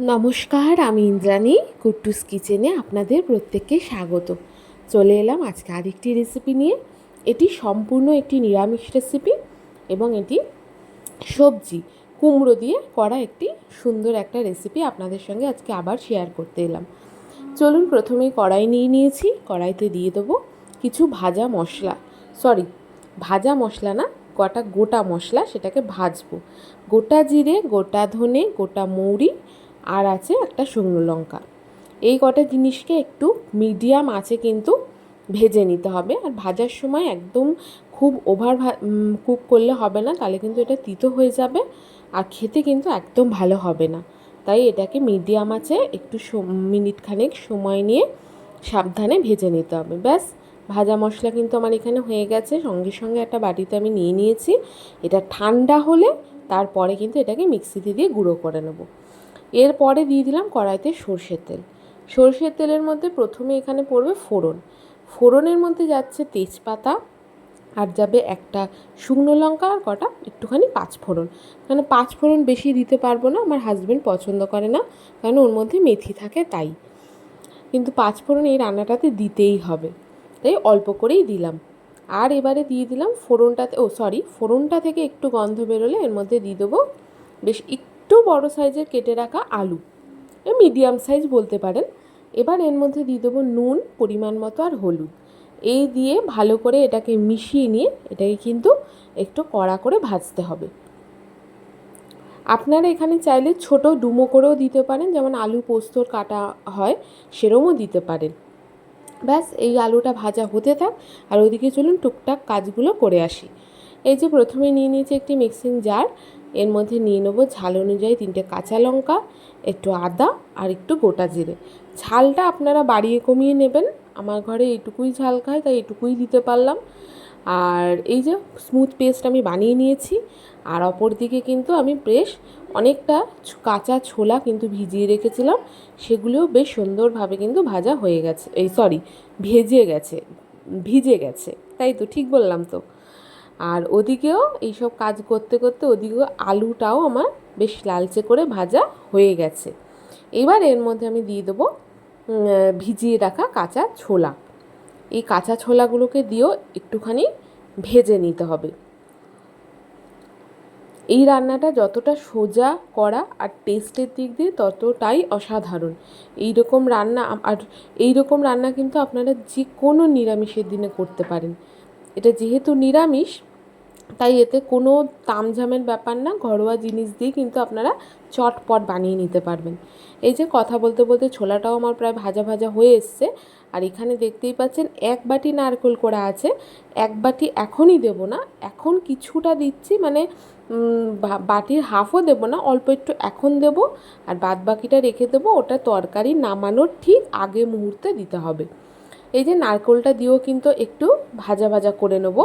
নমস্কার, আমি ইন্দ্রাণী, কুট্টুস কিচেনে আপনাদের প্রত্যেককে স্বাগত। চলে এলাম আজকে আরেকটি রেসিপি নিয়ে। এটি সম্পূর্ণ একটি নিরামিষ রেসিপি এবং এটি সবজি, কুমড়ো দিয়ে করা একটি সুন্দর একটা রেসিপি আপনাদের সঙ্গে আজকে আবার শেয়ার করতে এলাম। চলুন প্রথমেই কড়াই নিয়ে নিয়েছি। কড়াইতে দিয়ে দেবো কিছু ভাজা মশলা। সরি ভাজা মশলা না, কটা গোটা মশলা সেটাকে ভাজবো। গোটা জিরে, গোটা ধনে, গোটা মৌরি আর আছে একটা শুকনো লঙ্কা। এই কটা জিনিসকে একটু মিডিয়াম আছে কিন্তু ভেজে নিতে হবে। আর ভাজার সময় একদম খুব ওভার কুক করলে হবে না, তাহলে কিন্তু এটা তিতো হয়ে যাবে আর খেতে কিন্তু একদম ভালো হবে না। তাই এটাকে মিডিয়াম আছে, একটু মিনিট খানেক সময় নিয়ে সাবধানে ভেজে নিতে হবে। ব্যাস, ভাজা মশলা কিন্তু আমার এখানে হয়ে গেছে। সঙ্গে সঙ্গে একটা বাটিতে আমি নিয়ে নিয়েছি। এটা ঠান্ডা হলে তারপরে কিন্তু এটাকে মিক্সিতে দিয়ে গুঁড়ো করে নেব। এরপরে দিয়ে দিলাম কড়াইতে সর্ষের তেল। সর্ষের তেলের মধ্যে প্রথমে এখানে পড়বে ফোড়ন। ফোড়নের মধ্যে যাচ্ছে তেজপাতা আর যাবে একটা শুকনো লঙ্কা আর কটা একটুখানি পাঁচ ফোড়ন। কারণ পাঁচ ফোড়ন বেশি দিতে পারব না, আমার হাজব্যান্ড পছন্দ করে না কারণ ওর মধ্যে মেথি থাকে তাই। কিন্তু পাঁচ ফোড়ন এই রান্নাটাতে দিতেই হবে। তাই অল্প করেই দিলাম। আর এবারে দিয়ে দিলাম ফোড়নটাতে, ও সরি ফোড়নটা থেকে একটু গন্ধ বেরোলে এর মধ্যে দিয়ে দেবো বেশ একটু বড় সাইজের কেটে রাখা আলু। মিডিয়াম সাইজ বলতে পারেন। এবার এর মধ্যে দিয়ে দেবো নুন, পরিমাণ মতো আর হলুদ। এই দিয়ে ভালো করে এটাকে মিশিয়ে নিয়ে এটাকে কিন্তু একটু কড়া করে ভাজতে হবে। আপনারা এখানে চাইলে ছোট ডুমো করেও দিতে পারেন, যেমন আলু পোস্তর কাটা হয় সেরমও দিতে পারেন। ব্যাস, এই আলুটা ভাজা হতে থাক। আর ওদিকে চলুন টুকটাক কাজগুলো করে আসি। এই যে প্রথমে নিয়ে নিয়েছি একটি মিক্সিং জার। এর মধ্যে নিয়ে নেব ঝাল অনুযায়ী তিনটে কাঁচা লঙ্কা, একটু আদা আর একটু গোটা জিরে। ঝালটা আপনারা বাড়িয়ে কমিয়ে নেবেন। আমার ঘরে এইটুকুই ঝাল খায়, তাই এটুকুই দিতে পারলাম। আর এই যে স্মুথ পেস্ট আমি বানিয়ে নিয়েছি, আর অপর দিকে কিন্তু আমি বেশ অনেকটা কাঁচা ছোলা কিন্তু ভিজিয়ে রেখেছিলাম। সেগুলোও বেশ সুন্দরভাবে কিন্তু ভাজা হয়ে গেছে, এই সরি ভেজে গেছে, ভিজে গেছে। তাই তো ঠিক বললাম তো। আর ওদিকেও এইসব কাজ করতে করতে ওদিকেও আলুটাও আমার বেশ লালচে করে ভাজা হয়ে গেছে। এবার এর মধ্যে আমি দিয়ে দেবো ভিজিয়ে রাখা কাঁচা ছোলা। এই কাঁচা ছোলাগুলোকে দিয়েও একটুখানি ভেজে নিতে হবে। এই রান্নাটা যতটা সোজা করা আর টেস্টের দিক দিয়ে ততটাই অসাধারণ। এই রকম রান্না আর এই রকম রান্না কিন্তু আপনারা যে কোনো নিরামিষের দিনে করতে পারেন। এটা যেহেতু নিরামিষ, তাই এতে কোনো তামঝামের ব্যাপার না, ঘরোয়া জিনিস দিয়ে কিন্তু আপনারা চটপট বানিয়ে নিতে পারবেন। এই যে কথা বলতে বলতে ছোলাটাও আমার প্রায় ভাজা ভাজা হয়ে এসছে, আর এখানে দেখতেই পাচ্ছেন এক বাটি নারকোল করা আছে, এক বাটি এখনই দেব না, এখন কিছুটা দিচ্ছি মানে বাটির হাফও দেব না, অল্প একটু এখন দেব, আর বাদ বাকিটা রেখে দেবো, ওটা তরকারি নামানোর ঠিক আগে মুহূর্তে দিতে হবে। এই যে নারকোলটা দিয়েও কিন্তু একটু ভাজা ভাজা করে নেব।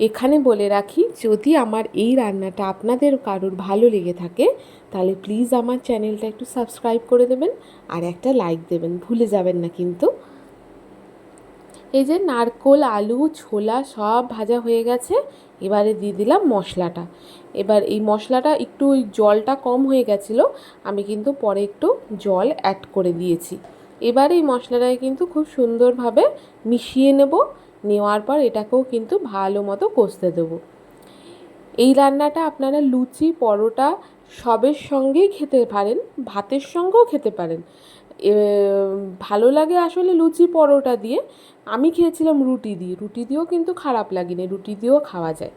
এখানে বলে রাখি, যদি আমার এই রান্নাটা আপনাদের কারোর ভালো লেগে থাকে, তাহলে প্লিজ আমার চ্যানেলটা একটু সাবস্ক্রাইব করে দেবেন আর একটা লাইক দেবেন, ভুলে যাবেন না কিন্তু। এই যে নারকোল, আলু, ছোলা সব ভাজা হয়ে গেছে, এবারে দিয়ে দিলাম মশলাটা। এবার এই মশলাটা একটু ওই জলটা কম হয়ে গেছিল, আমি কিন্তু পরে একটু জল অ্যাড করে দিয়েছি। এবার এই মশলাটাকে কিন্তু খুব সুন্দরভাবে মিশিয়ে নেব। নেওয়ার পর এটাকেও কিন্তু ভালো মতো কষতে দেবো। এই রান্নাটা আপনারা লুচি, পরোটা সবের সঙ্গেই খেতে পারেন, ভাতের সঙ্গেও খেতে পারেন। ভালো লাগে আসলে লুচি, পরোটা দিয়ে। আমি খেয়েছিলাম রুটি দিয়ে। রুটি দিয়েও কিন্তু খারাপ লাগেনি, রুটি দিয়েও খাওয়া যায়।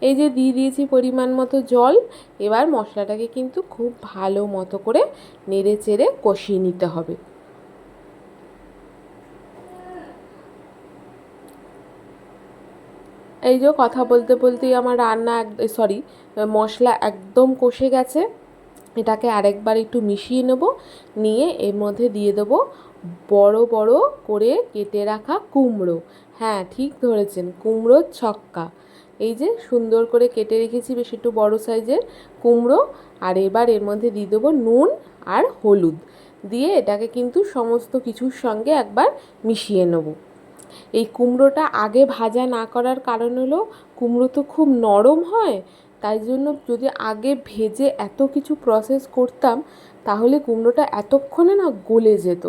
এই যে দিয়ে দিয়েছি পরিমাণ মতো জল, এবার মশলাটাকে কিন্তু খুব ভালো মতো করে নেড়ে চেড়ে কষিয়ে নিতে হবে। এই যে কথা বলতে বলতেই আমার রান্না সরি মশলা একদম কষে গেছে। এটাকে আরেকবার একটু মিশিয়ে নেব, নিয়ে এর মধ্যে দিয়ে দেব বড় বড় করে কেটে রাখা কুমড়ো। হ্যাঁ ঠিক ধরেছেন, কুমড়োর ছক্কা। এই যে সুন্দর করে কেটে রেখেছি বেশ একটু বড় সাইজের কুমড়ো, আর এবার এর মধ্যে দিয়ে দেবো নুন আর হলুদ। দিয়ে এটাকে কিন্তু সমস্ত কিছুর সঙ্গে একবার মিশিয়ে নেব। এই কুমড়োটা আগে ভাজা না করার কারণ হলো কুমড়ো তো খুব নরম হয় তাই জন্য যদি আগে ভেজে এত কিছু প্রসেস করতাম, তাহলে কুমড়োটা এতক্ষণে না গলে যেত।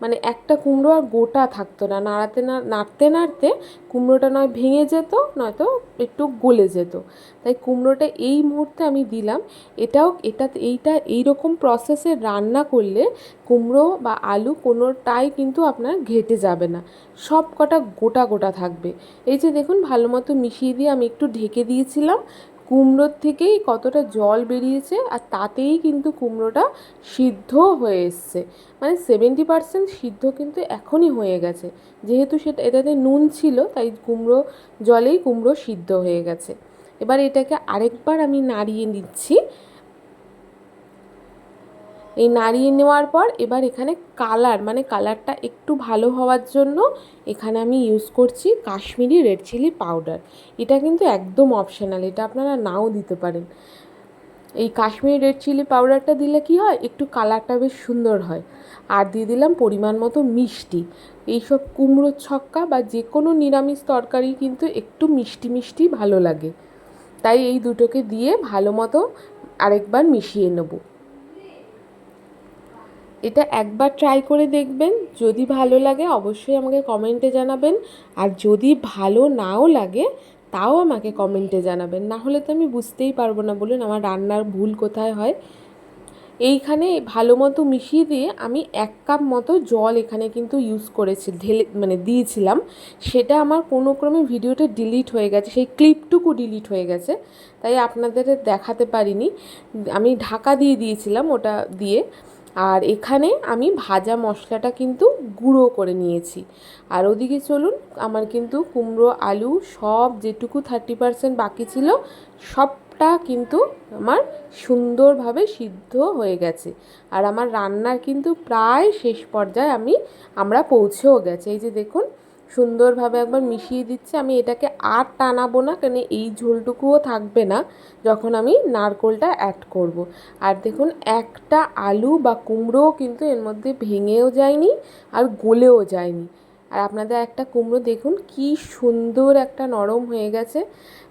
মানে একটা কুমড়ো আর গোটা থাকতো না। নাড়াতে না, নাড়তে নাড়তে কুমড়োটা নয় ভেঙে যেত, নয়তো একটু গলে যেত। তাই কুমড়োটা এই মুহূর্তে আমি দিলাম। এটাও, এটা, এইটা এইরকম প্রসেসে রান্না করলে কুমড়ো বা আলু কোনোটাই কিন্তু আপনার ঘেটে যাবে না। সব কটা গোটা গোটা থাকবে। এই যে দেখুন ভালো মতো মিশিয়ে দিয়ে আমি একটু ঢেকে দিয়েছিলাম। কুমড়োর থেকেই কতটা জল বেরিয়েছে আর তাতেই কিন্তু কুমড়োটা সিদ্ধ হয়ে এসছে। মানে সেভেন্টি পারসেন্ট সিদ্ধ কিন্তু এখনই হয়ে গেছে। যেহেতু সেটা, এটাতে নুন ছিল, তাই কুমড়ো জলেই কুমড়ো সিদ্ধ হয়ে গেছে। এবার এটাকে আরেকবার আমি নাড়িয়ে নিচ্ছি। এই নাড়িয়ে নেওয়ার পর এবার এখানে কালার মানে কালারটা একটু ভালো হওয়ার জন্য এখানে আমি ইউজ করছি কাশ্মীরি রেড চিলি পাউডার এটা কিন্তু একদম অপশনাল এটা আপনারা নাও দিতে পারেন। এই কাশ্মীরি রেড চিলি পাউডারটা দিলে কি হয়? একটু কালারটা বেশ সুন্দর হয়। আর দিয়ে দিলাম পরিমাণ মতো মিষ্টি। এইসব কুমড়ো ছক্কা বা যে কোনো নিরামিষ তরকারি কিন্তু একটু মিষ্টি মিষ্টি ভালো লাগে। তাই এই দুটোকে দিয়ে ভালো মতো আরেকবার মিশিয়ে নেব। এটা একবার ট্রাই করে দেখবেন। যদি ভালো লাগে, অবশ্যই আমাকে কমেন্টে জানাবেন। আর যদি ভালো নাও লাগে, তাও আমাকে কমেন্টে জানাবেন। না হলে তো আমি বুঝতেই পারব না, বলুন আমার রান্নার ভুল কোথায় হয়। এইখানে ভালো মতো মিশিয়ে দিয়ে আমি এক কাপ মতো জল এখানে কিন্তু ইউজ করেছি, ঢেলে মানে দিয়েছিলাম। সেটা আমার কোনো ক্রমে ভিডিওটা ডিলিট হয়ে গেছে, সেই ক্লিপটুকু ডিলিট হয়ে গেছে। তাই আপনাদের দেখাতে পারিনি। আমি ঢাকা দিয়ে দিয়েছিলাম ওটা দিয়ে। আর এখানে আমি ভাজা মশলাটা কিন্তু গুঁড়ো করে নিয়েছি। আর ওদিকে চলুন, আমার কিন্তু কুমড়ো, আলু সব যেটুকু থার্টি পারসেন্ট বাকি ছিল, সবটা কিন্তু আমার সুন্দরভাবে সিদ্ধ হয়ে গেছে। আর আমার রান্নার কিন্তু প্রায় শেষ পর্যায়ে আমি, আমরা পৌঁছেও গেছে। এই যে দেখুন সুন্দরভাবে একবার মিশিয়ে দিচ্ছি। আমি এটাকে আর টানাবো না, কেন এই ঝোলটুকুও থাকবে না যখন আমি নারকোলটা অ্যাড করব। আর দেখুন, একটা আলু বা কুমড়োও কিন্তু এর মধ্যে ভেঙেও যায়নি আর গলেও যায়নি। আর আপনাদের একটা কুমড়ো দেখুন, কি সুন্দর একটা নরম হয়ে গেছে।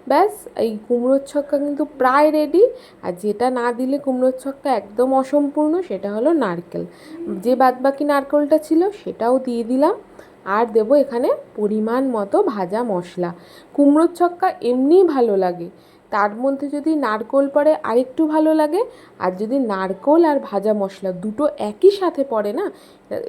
ব্যাস, এই কুমড়োর ছক্কা কিন্তু প্রায় রেডি আর যেটা না দিলে কুমড়োর ছক্কা একদম অসম্পূর্ণ, সেটা হলো নারকেল। যে বাদবাকি নারকেলটা ছিল, সেটাও দিয়ে দিলাম। আর দেব এখানে পরিমাণ মতো ভাজা মশলা। কুমড়োর ছক্কা এমনিই ভালো লাগে। তার মধ্যে যদি নারকোল পড়ে, আরেকটু ভালো লাগে। আর যদি নারকোল আর ভাজা মশলা দুটো একই সাথে পড়ে না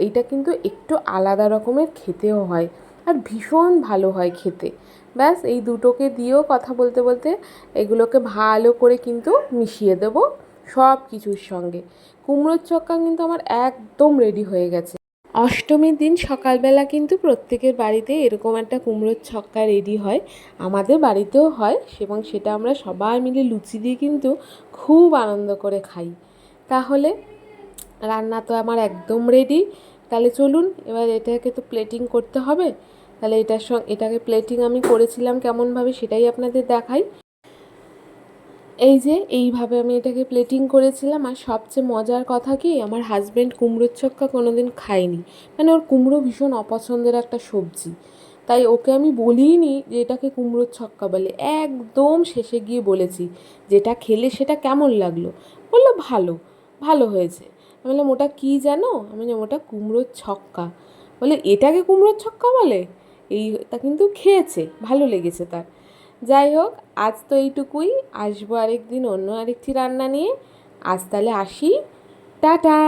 এইটা কিন্তু একটু আলাদা রকমের খেতেও হয় আর ভীষণ ভালো হয় খেতে। ব্যাস, এই দুটোকে দিয়েও কথা বলতে বলতে এগুলোকে ভালো করে কিন্তু মিশিয়ে দেবো সব কিছুর সঙ্গে। কুমড়োর চক্কা কিন্তু আমার একদম রেডি হয়ে গেছে। অষ্টমীর দিন সকালবেলা কিন্তু প্রত্যেকের বাড়িতে এরকম একটা কুমড়োর ছক্কা রেডি হয়। আমাদের বাড়িতেও হয় এবং সেটা আমরা সবাই মিলে লুচি দিয়ে কিন্তু খুব আনন্দ করে খাই। তাহলে রান্না তো আমার একদম রেডি তাহলে চলুন, এবার এটাকে তো প্লেটিং করতে হবে। তাহলে এটার সঙ্গে, এটাকে প্লেটিং আমি করেছিলাম কেমনভাবে সেটাই আপনাদের দেখাই। এই যে, এইভাবে আমি এটাকে প্লেটিং করেছিলাম আর সবচেয়ে মজার কথা কি, আমার হাজব্যান্ড কুমড়োর ছক্কা কোনো দিন খায়নি। মানে ওর কুমড়ো ভীষণ অপছন্দের একটা সবজি। তাই ওকে আমি বলিনি যে এটাকে কুমড়োর ছক্কা বলে। একদম শেষে গিয়ে বলেছি, যেটা খেলে সেটা কেমন লাগল? বলল, ভালো ভালো হয়েছে। আমি বললাম, ওটা কী জানো? আমি বললাম, ওটা কুমড়োর ছক্কা। বলে, এটাকে কুমড়োর ছক্কা বলে? এই, তা কিন্তু খেয়েছে, ভালো লেগেছে তার। যাই হোক, আজ তো এইটুকুই। আসব আরেকদিন অন্য আরেকটি রান্না নিয়ে। আজ তাহলে আসি। টাটা!